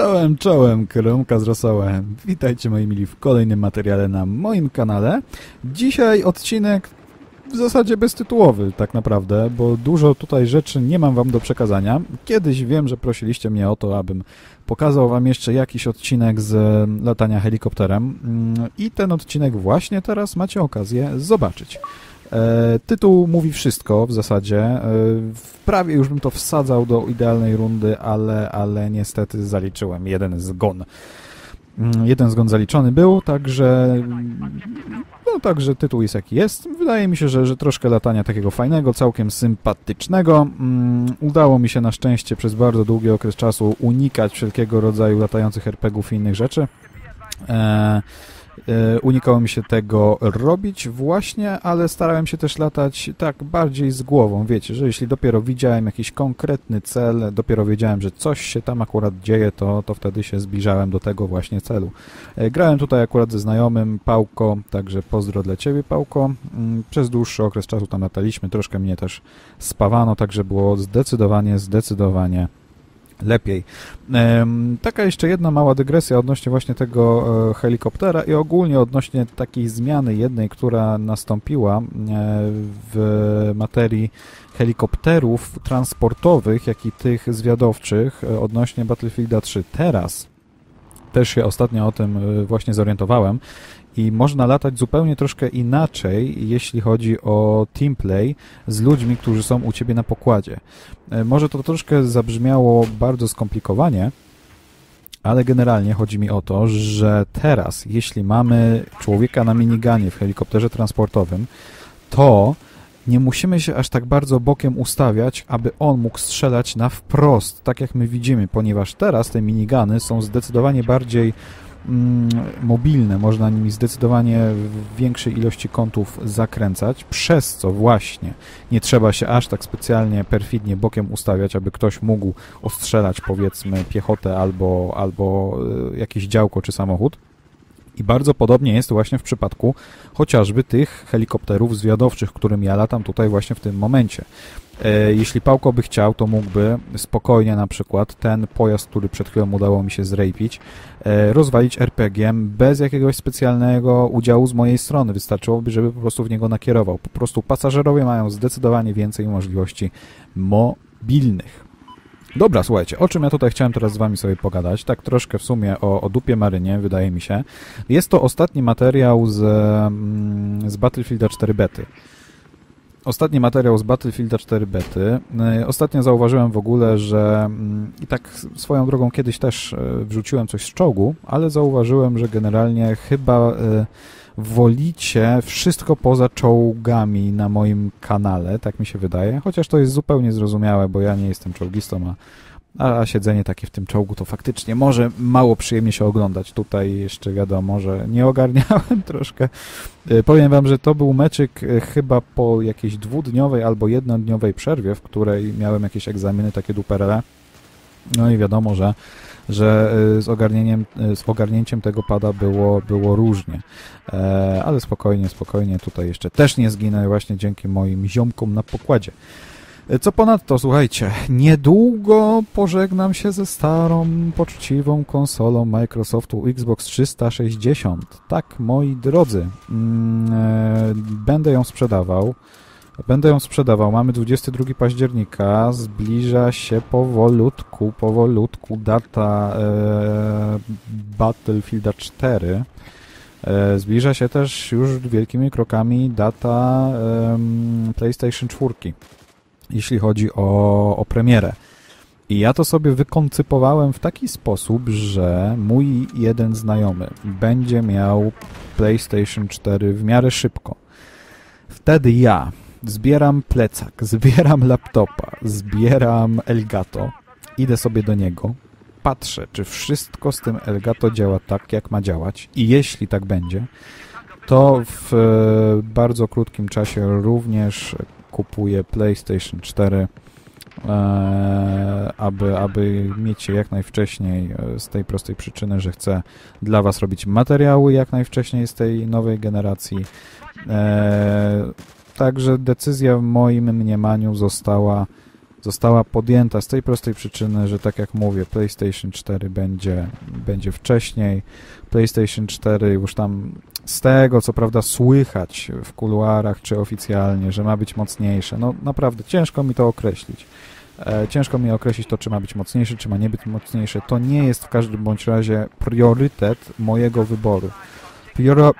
Czołem, czołem, kromka z rosołem. Witajcie moi mili w kolejnym materiale na moim kanale. Dzisiaj odcinek w zasadzie beztytułowy tak naprawdę, bo dużo tutaj rzeczy nie mam wam do przekazania. Kiedyś wiem, że prosiliście mnie o to, abym pokazał wam jeszcze jakiś odcinek z latania helikopterem mm, i ten odcinek właśnie teraz macie okazję zobaczyć. E, tytuł mówi wszystko w zasadzie. E, prawie już bym to wsadzał do idealnej rundy, ale, ale niestety zaliczyłem jeden zgon. Mm, jeden zgon zaliczony był, także no także tytuł jest jaki jest. Wydaje mi się, że, że troszkę latania takiego fajnego, całkiem sympatycznego. Um, udało mi się na szczęście przez bardzo długi okres czasu unikać wszelkiego rodzaju latających RPGów i innych rzeczy. E, unikało mi się tego robić właśnie, ale starałem się też latać tak bardziej z głową, wiecie, że jeśli dopiero widziałem jakiś konkretny cel, dopiero wiedziałem, że coś się tam akurat dzieje, to, to wtedy się zbliżałem do tego właśnie celu. E, grałem tutaj akurat ze znajomym Pałko, także pozdro dla Ciebie Pałko. Mm, przez dłuższy okres czasu tam lataliśmy, troszkę mnie też spawano, także było zdecydowanie, zdecydowanie lepiej. Taka jeszcze jedna mała dygresja odnośnie właśnie tego e, helikoptera i ogólnie odnośnie takiej zmiany jednej, która nastąpiła e, w materii helikopterów transportowych, jak i tych zwiadowczych e, odnośnie Battlefielda 3. Teraz też się ostatnio o tym właśnie zorientowałem i można latać zupełnie troszkę inaczej, jeśli chodzi o teamplay z ludźmi, którzy są u Ciebie na pokładzie. E, może to troszkę zabrzmiało bardzo skomplikowanie, ale generalnie chodzi mi o to, że teraz, jeśli mamy człowieka na miniganie w helikopterze transportowym, to nie musimy się aż tak bardzo bokiem ustawiać, aby on mógł strzelać na wprost, tak jak my widzimy, ponieważ teraz te minigany są zdecydowanie bardziej mobilne, można nimi zdecydowanie w większej ilości kątów zakręcać, przez co właśnie nie trzeba się aż tak specjalnie perfidnie bokiem ustawiać, aby ktoś mógł ostrzelać powiedzmy piechotę albo, albo e, jakieś działko czy samochód. I bardzo podobnie jest właśnie w przypadku chociażby tych helikopterów zwiadowczych, którym ja latam tutaj właśnie w tym momencie. E, jeśli Pałko by chciał, to mógłby spokojnie na przykład ten pojazd, który przed chwilą udało mi się zrejpić, e, rozwalić RPG-iem bez jakiegoś specjalnego udziału z mojej strony. Wystarczyłoby, żeby po prostu w niego nakierował. Po prostu pasażerowie mają zdecydowanie więcej możliwości mobilnych. Dobra, słuchajcie, o czym ja tutaj chciałem teraz z wami sobie pogadać, tak troszkę w sumie o, o dupie marynie, wydaje mi się. Jest to ostatni materiał z, mm, z Battlefielda 4 bety. Ostatni materiał z Battlefielda 4 bety. E, ostatnio zauważyłem w ogóle, że mm, i tak swoją drogą kiedyś też e, wrzuciłem coś z czołgu, ale zauważyłem, że generalnie chyba e, wolicie wszystko poza czołgami na moim kanale, tak mi się wydaje, chociaż to jest zupełnie zrozumiałe, bo ja nie jestem czołgistą, a a siedzenie takie w tym czołgu to faktycznie może mało przyjemnie się oglądać. Tutaj jeszcze wiadomo, że nie ogarniałem troszkę. Y, powiem wam, że to był meczyk y, chyba po jakiejś dwudniowej albo jednodniowej przerwie, w której miałem jakieś egzaminy takie duperele. No i wiadomo, że, że y, z, ogarnieniem, z ogarnięciem tego pada było, było różnie. E, ale spokojnie, spokojnie, tutaj jeszcze też nie zginę właśnie dzięki moim ziomkom na pokładzie. Co ponadto, słuchajcie, niedługo pożegnam się ze starą, poczciwą konsolą Microsoftu Xbox 360. Tak, moi drodzy, mm, e, będę ją sprzedawał. Będę ją sprzedawał. Mamy 22 października, zbliża się powolutku, powolutku data e, Battlefielda 4. E, zbliża się też już wielkimi krokami data e, PlayStation 4 jeśli chodzi o, o premierę. I ja to sobie wykoncypowałem w taki sposób, że mój jeden znajomy będzie miał PlayStation 4 w miarę szybko. Wtedy ja zbieram plecak, zbieram laptopa, zbieram Elgato, idę sobie do niego, patrzę, czy wszystko z tym Elgato działa tak, jak ma działać i jeśli tak będzie, to w e, bardzo krótkim czasie również kupuję PlayStation 4 e, aby, aby mieć je jak najwcześniej e, z tej prostej przyczyny, że chcę dla Was robić materiały jak najwcześniej z tej nowej generacji. Także decyzja w moim mniemaniu została została podjęta z tej prostej przyczyny, że tak jak mówię, PlayStation 4 będzie, będzie wcześniej. PlayStation 4 już tam z tego, co prawda słychać w kuluarach czy oficjalnie, że ma być mocniejsze. No naprawdę, ciężko mi to określić. E, ciężko mi określić to, czy ma być mocniejszy, czy ma nie być mocniejszy. To nie jest w każdym bądź razie priorytet mojego wyboru.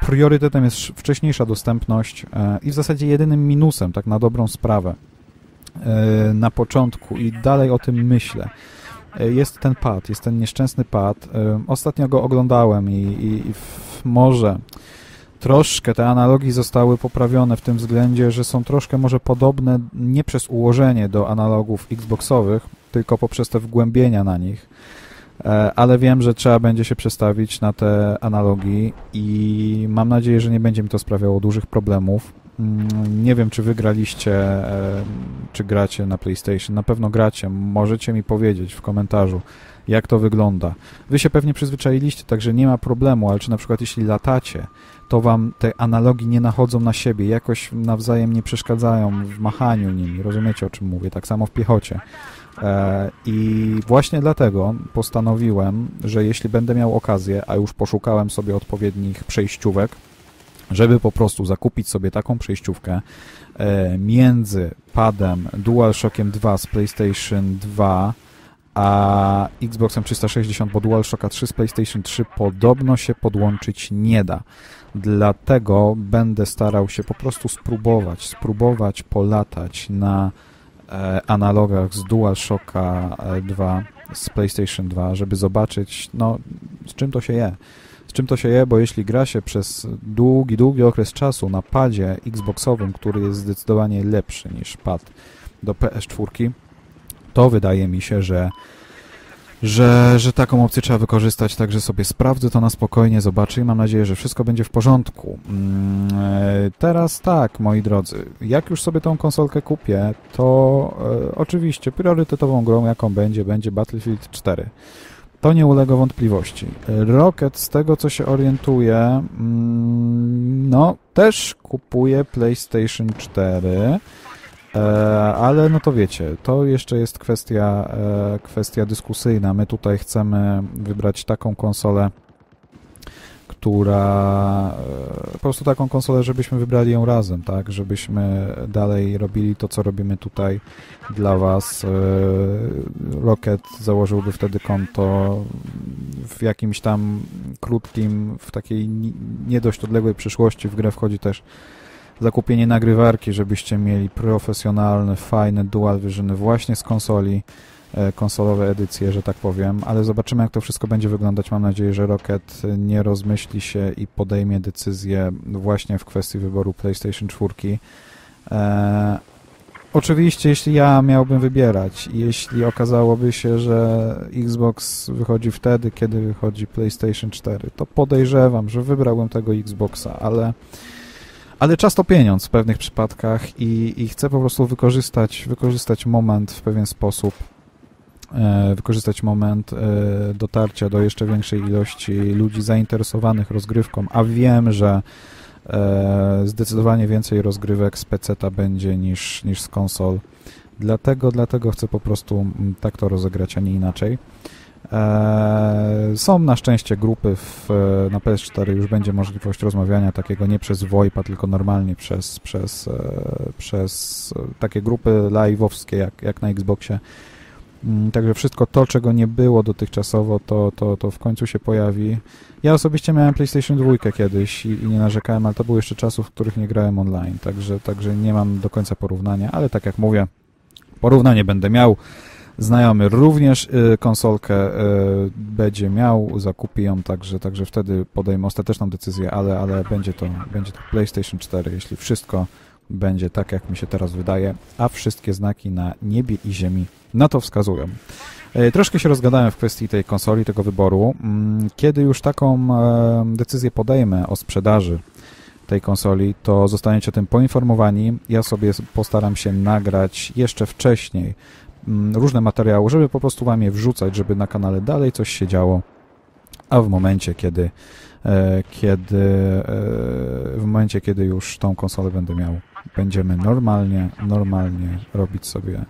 Priorytetem jest wcześniejsza dostępność e, i w zasadzie jedynym minusem, tak na dobrą sprawę, E, na początku i dalej o tym myślę. Jest ten pad, jest ten nieszczęsny pad. Ostatnio go oglądałem i, i, i może troszkę te analogii zostały poprawione w tym względzie, że są troszkę może podobne nie przez ułożenie do analogów Xboxowych, tylko poprzez te wgłębienia na nich. Ale wiem, że trzeba będzie się przestawić na te analogii i mam nadzieję, że nie będzie mi to sprawiało dużych problemów. Mm, nie wiem, czy wygraliście, e, czy gracie na PlayStation. Na pewno gracie. Możecie mi powiedzieć w komentarzu, jak to wygląda. Wy się pewnie przyzwyczailiście, także nie ma problemu, ale czy na przykład jeśli latacie, to wam te analogi nie nachodzą na siebie, jakoś nawzajem nie przeszkadzają w machaniu nimi. Rozumiecie, o czym mówię? Tak samo w piechocie. E, I właśnie dlatego postanowiłem, że jeśli będę miał okazję, a już poszukałem sobie odpowiednich przejściówek, żeby po prostu zakupić sobie taką przejściówkę e, między padem DualShockiem 2 z PlayStation 2 a Xboxem 360, bo DualShocka 3 z PlayStation 3 podobno się podłączyć nie da. Dlatego będę starał się po prostu spróbować, spróbować polatać na e, analogach z DualShocka 2 e, z PlayStation 2, żeby zobaczyć, no, z czym to się je z czym to się je? Bo jeśli gra się przez długi, długi okres czasu na padzie Xboxowym, który jest zdecydowanie lepszy niż pad do PS4, to wydaje mi się, że że, że taką opcję trzeba wykorzystać, także sobie sprawdzę to na spokojnie, zobaczę i mam nadzieję, że wszystko będzie w porządku. Mm, e, teraz tak, moi drodzy, jak już sobie tą konsolkę kupię, to e, oczywiście priorytetową grą, jaką będzie, będzie Battlefield 4. To nie ulega wątpliwości. Rocket, z tego co się orientuje, mm, no też kupuje PlayStation 4, e, ale no to wiecie, to jeszcze jest kwestia, e, kwestia dyskusyjna. My tutaj chcemy wybrać taką konsolę, która e, po prostu taką konsolę, żebyśmy wybrali ją razem, tak, żebyśmy dalej robili to, co robimy tutaj dla Was. E, Rocket założyłby wtedy konto w jakimś tam krótkim, w takiej nie dość odległej przyszłości. W grę wchodzi też zakupienie nagrywarki, żebyście mieli profesjonalne, fajne dual visiony właśnie z konsoli, konsolowe edycje, że tak powiem, ale zobaczymy jak to wszystko będzie wyglądać. Mam nadzieję, że Rocket nie rozmyśli się i podejmie decyzję właśnie w kwestii wyboru PlayStation 4. E, oczywiście, jeśli ja miałbym wybierać, jeśli okazałoby się, że Xbox wychodzi wtedy, kiedy wychodzi PlayStation 4, to podejrzewam, że wybrałbym tego Xboxa, ale ale czas to pieniądz w pewnych przypadkach i, i chcę po prostu wykorzystać, wykorzystać moment w pewien sposób, E, wykorzystać moment e, dotarcia do jeszcze większej ilości ludzi zainteresowanych rozgrywką, a wiem, że e, zdecydowanie więcej rozgrywek z PC-ta będzie niż, niż z konsol. Dlatego, dlatego chcę po prostu tak to rozegrać, a nie inaczej. Są na szczęście grupy w, na PS4 już będzie możliwość rozmawiania takiego nie przez VoIPa, tylko normalnie przez, przez, przez takie grupy live'owskie jak, jak na Xboxie także wszystko to, czego nie było dotychczasowo, to, to, to w końcu się pojawi. Ja osobiście miałem PlayStation 2 kiedyś i, i, nie narzekałem, ale to były jeszcze czasów, w których nie grałem online, także, także nie mam do końca porównania, ale tak jak mówię, porównanie będę miał. Znajomy również y, konsolkę y, będzie miał, zakupi ją, także, także wtedy podejmę ostateczną decyzję, ale, ale będzie, to, będzie to PlayStation 4, jeśli wszystko będzie tak, jak mi się teraz wydaje, a wszystkie znaki na niebie i ziemi na to wskazują. E, troszkę się rozgadałem w kwestii tej konsoli, tego wyboru. Mm, kiedy już taką e, decyzję podejmę o sprzedaży tej konsoli, to zostaniecie o tym poinformowani. Ja sobie postaram się nagrać jeszcze wcześniej mm, różne materiały, żeby po prostu wam je wrzucać, żeby na kanale dalej coś się działo, a w momencie, kiedy e, kiedy w momencie, kiedy już tą konsolę będę miał, będziemy normalnie, normalnie robić sobie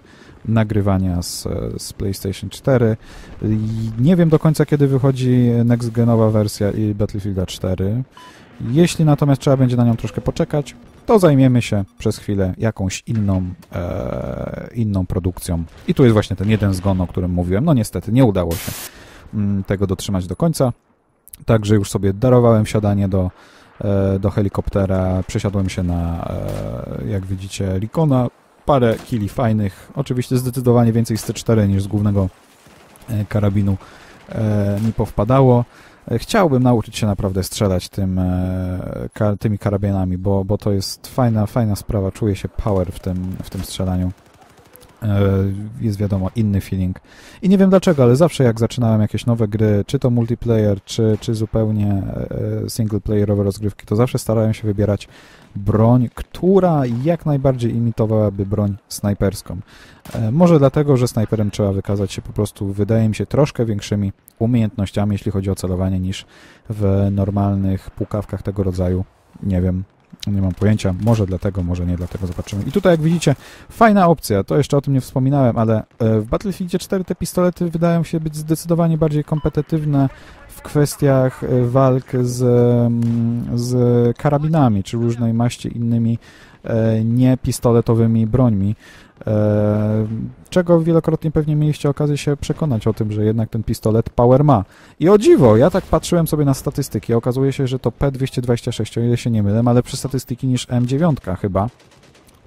nagrywania z, z PlayStation 4. Nie wiem do końca, kiedy wychodzi next-genowa wersja i Battlefield 4. Jeśli natomiast trzeba będzie na nią troszkę poczekać, to zajmiemy się przez chwilę jakąś inną, e, inną produkcją. I tu jest właśnie ten jeden zgon, o którym mówiłem. No niestety, nie udało się mm, tego dotrzymać do końca. Także już sobie darowałem wsiadanie do, e, do helikoptera, przesiadłem się na, e, jak widzicie, Likona, parę kili fajnych. Oczywiście zdecydowanie więcej z C4 niż z głównego e, karabinu e, mi powpadało. E, chciałbym nauczyć się naprawdę strzelać tym, tymi karabinami, bo, bo to jest fajna, fajna sprawa. Czuję się power w tym, w tym strzelaniu. Jest wiadomo, inny feeling. I nie wiem dlaczego, ale zawsze jak zaczynałem jakieś nowe gry, czy to multiplayer, czy, czy zupełnie singleplayerowe rozgrywki, to zawsze starałem się wybierać broń, która jak najbardziej imitowałaby broń snajperską. E, może dlatego, że snajperem trzeba wykazać się po prostu, wydaje mi się, troszkę większymi umiejętnościami, jeśli chodzi o celowanie, niż w normalnych pukawkach tego rodzaju. Nie wiem, nie mam pojęcia, może dlatego, może nie dlatego, zobaczymy. I tutaj jak widzicie, fajna opcja, to jeszcze o tym nie wspominałem, ale e, w Battlefield 4 te pistolety wydają się być zdecydowanie bardziej kompetytywne w kwestiach e, walk z, mm, z karabinami, czy różnej maści innymi e, niepistoletowymi brońmi, czego wielokrotnie pewnie mieliście okazję się przekonać o tym, że jednak ten pistolet power ma. I o dziwo, ja tak patrzyłem sobie na statystyki, okazuje się, że to P226, o ile się nie mylę, ma lepsze statystyki niż M9 chyba,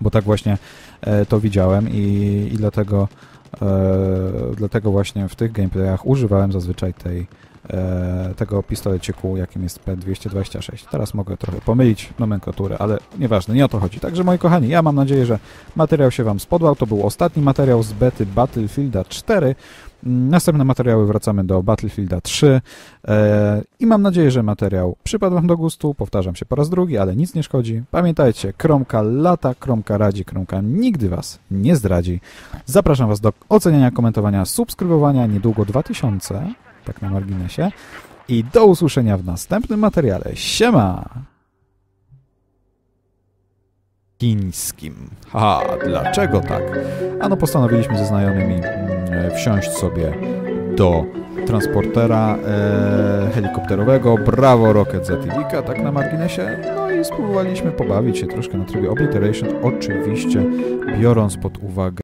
bo tak właśnie to widziałem i, i dlatego, dlatego właśnie w tych gameplayach używałem zazwyczaj tej E, tego pistoleciku, jakim jest P226. Teraz mogę trochę pomylić nomenklaturę, ale nieważne, nie o to chodzi. Także moi kochani, ja mam nadzieję, że materiał się Wam spodobał. To był ostatni materiał z bety Battlefielda 4. Następne materiały wracamy do Battlefielda 3 e, i mam nadzieję, że materiał przypadł Wam do gustu. Powtarzam się po raz drugi, ale nic nie szkodzi. Pamiętajcie, kromka lata, kromka radzi, kromka nigdy Was nie zdradzi. Zapraszam Was do oceniania, komentowania, subskrybowania. Niedługo 2000 tak na marginesie. I do usłyszenia w następnym materiale. Siema! Chińskim. Ha, dlaczego tak? Ano postanowiliśmy ze znajomymi mm, wsiąść sobie do transportera e, helikopterowego Bravo Rocket Zetilika, tak na marginesie. No i spróbowaliśmy pobawić się troszkę na trybie Obliteration, oczywiście biorąc pod uwagę